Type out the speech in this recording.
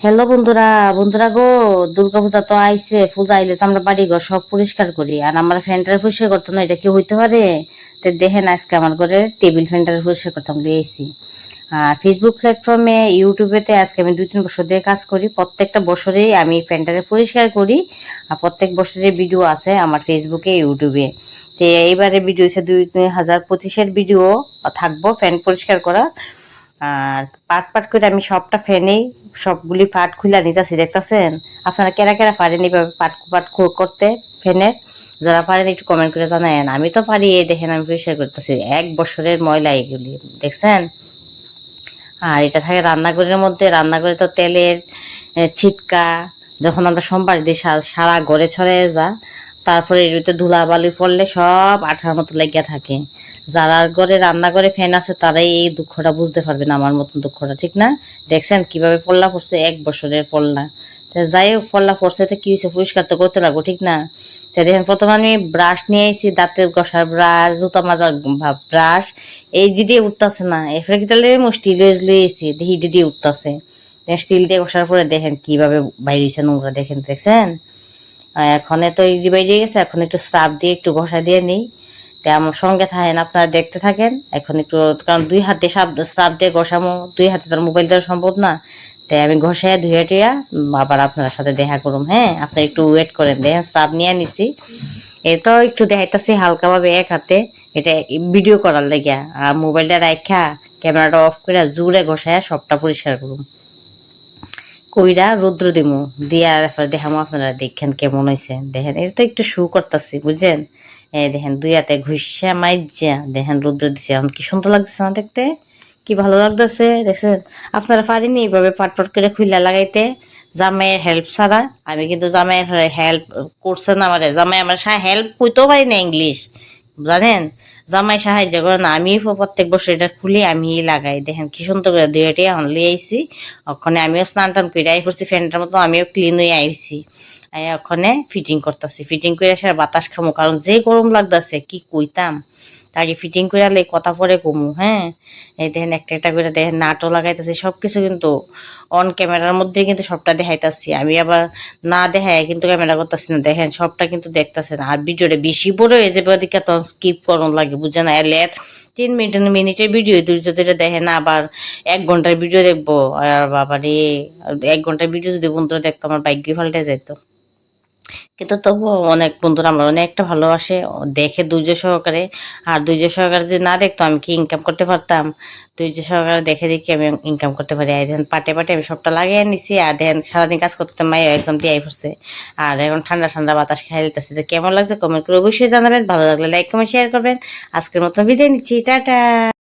Hello বন্ধুরা বন্ধুরা গো দুর্গা পূজা তো আইছে, পূজা আইলে তো আমরা বাড়ি ঘর সব পরিষ্কার করি। আর আমরা ফ্যানটারে পরিষ্কার করতাম না, এটা কি হইতে পারে? তো দেখেন আজকে আমার ঘরে টেবিল ফ্যানটারে পরিষ্কার করতাম দিয়েছি। আর ফেসবুক প্ল্যাটফর্মে ইউটিউবেতে আজকে আমি দুই তিন বছর দিয়ে কাজ করি। প্রত্যেকটা বছরেই আমি ফ্যানটারে পরিষ্কার করি। আর প্রত্যেক বছরের ভিডিও আছে আমার ফেসবুকে ইউটিউবে তো এইবারে ভিডিও হচ্ছে দুই হাজার পঁচিশের ভিডিও থাকব ফ্যান পরিষ্কার করা আর পাট পাট করে আমি সবটা ফেনেই সবগুলি পাট খুলে নিতেছি দেখতেছেন? আপনারা কেরা কেরা পারেন এইভাবে পাট পাট করতে ফেনের যারা পারেন একটু কমেন্ট করে জানায়েন। আমি তো পারি, এই দেখেন আমি পরিষ্কার করতেছি, এক বছরের ময়লা এগুলি, দেখছেন? আর এটা থাকে রান্নাঘরের মধ্যে, রান্নাঘরে তো তেলের ছিটকা, যখন আমরা সোমবার দিই সারা ঘরে ছড়িয়ে যা। তারপরে ধুলা বালু পড়লে সব আঠার মতো লেগে থাকে। যারা ঘরে রান্নাঘরে ফ্যান আছে, তারাই এই দুঃখটা বুঝতে পারবে না, আমার মতন দুঃখটা, ঠিক না? দেখছেন কীভাবে পড়লা পড়ছে? এক বছরের পড়লা তা যাই হোক, পল্লা পড়ছে তো কি হয়েছে পরিষ্কার তো করতে লাগবো ঠিক না? তো দেখেন, প্রথমে আমি ব্রাশ নিয়ে এসেছি দাঁতের ঘষার ব্রাশ, জুতা মাজার ব্রাশ, এই দিদি উঠতেছে না। এরপরে কি তাহলে? স্টিল লইয়েছি দেখি দিদি উঠতেছে। স্টিল দিয়ে ঘষার পরে দেখেন কীভাবে বাইরেছে নোংরা, দেখেন, দেখছেন? এখন তো ইজি বাইরে গেছে, এখন একটু স্রাব দিয়ে একটু ঘষা দিয়ে নিই। আমার সঙ্গে থাকেন, আপনারা দেখতে থাকেন। এখন একটু, কারণ দুই হাতে সাপ স্রাব দিয়ে ঘষামো, দুই হাতে তার মোবাইল দেওয়া সম্ভব না। তাই আমি ঘষায়, ধুয়ে টুয়া, আবার আপনার সাথে দেখা করুম হ্যাঁ? আপনারা একটু ওয়েট করেন দেখেন স্রাব নিয়ে নিছি। এ তো একটু দেখাইতেছি হালকাভাবে এক হাতে, এটা ভিডিও করার লেগে আর মোবাইলটা রাখা ক্যামেরাটা অফ করে জুড়ে ঘষায় সবটা পরিষ্কার করুম। কইরা রৌদ্র দিমু। দিয়া তারপর দেখামো আপনারা দেখেন কেমন হয়েছে দেখেন, এটা তো একটু শু করতেছি, বুঝছেন? এই দেখেন, দুই হাতে ঘুষা মাইজা দেখেন রৌদ্র দিছে। এখন কি সুন্দর লাগতেছে না দেখতে? কি ভালো লাগতেছে, দেখছেন? আপনারা পারিনি এইভাবে পাট পাট করে খুইলা লাগাইতে? জামাইয়ের হেল্প ছাড়া। আমি কিন্তু জামাইয়ের হেল্প করছে না আমার। জামাই আমার হেল্প কইতেও পারি না ইংলিশ জানেন? জামাই সাহায্য করে না, আমি প্রত্যেক বছর এটা খুলে, আমি লাগাই। দেখেন, কি সুন্দর করে দুইটি এখন লিয়ে ওখানে আমিও স্নান টান করে আই পড়ছি, ফ্যানটার মতো আমিও ক্লিন হয়ে আইছি। আই ওখানে ফিটিং করতেছি। ফিটিং করে এসে বাতাস খামো, কারণ যে গরম লাগতেছে, কি কইতাম? তাকে ফিটিং করে আলে কথা পরে কমু হ্যাঁ? এই দেখেন, একটা একটা করে দেখেন, নাটও লাগাইতেছি। সব কিছু কিন্তু অন ক্যামেরার মধ্যে কিন্তু সবটা দেখাইতাছি। আমি আবার না দেখাই কিন্তু ক্যামেরা করতেছি না। দেখেন, সবটা কিন্তু দেখতেছে না। আর ভিডিওটা বেশি বড় হয়ে যাবে ওদিকে তখন স্কিপ করুন লাগে বুঝে না, এলে তিন মিনিট মিনিটের ভিডিও দুর্যোধীরা দেখে না আবার এক ঘণ্টার ভিডিও দেখব। আর বাবা রে এক ঘণ্টার ভিডিও যদি বন্ধুরা দেখতো, আমার বাইক ফাল্টে যেত কিন্তু তবুও অনেক বন্ধুরা আমরা অনেকটা ভালোবাসে। দেখে ধৈর্য সহকারে। আর ধৈর্য সহকারে যদি না দেখতো আমি কি ইনকাম করতে পারতাম? ধৈর্য সহকারে দেখে দেখে আমি ইনকাম করতে পারি। আর দেখেন পাটে পাটে আমি সবটা লাগিয়ে নিছি। আর দেখেন সারাদিন কাজ করতে মাই একদম দিয়ে পড়ছে। আর এখন ঠান্ডা ঠান্ডা বাতাস খেয়ে দিতেছে। তো কেমন লাগছে? কমেন্ট করে অবশ্যই জানাবেন। ভালো লাগলে লাইক কমেন্ট শেয়ার করবেন। আজকের মতো বিদায় নিচ্ছি। টাটা!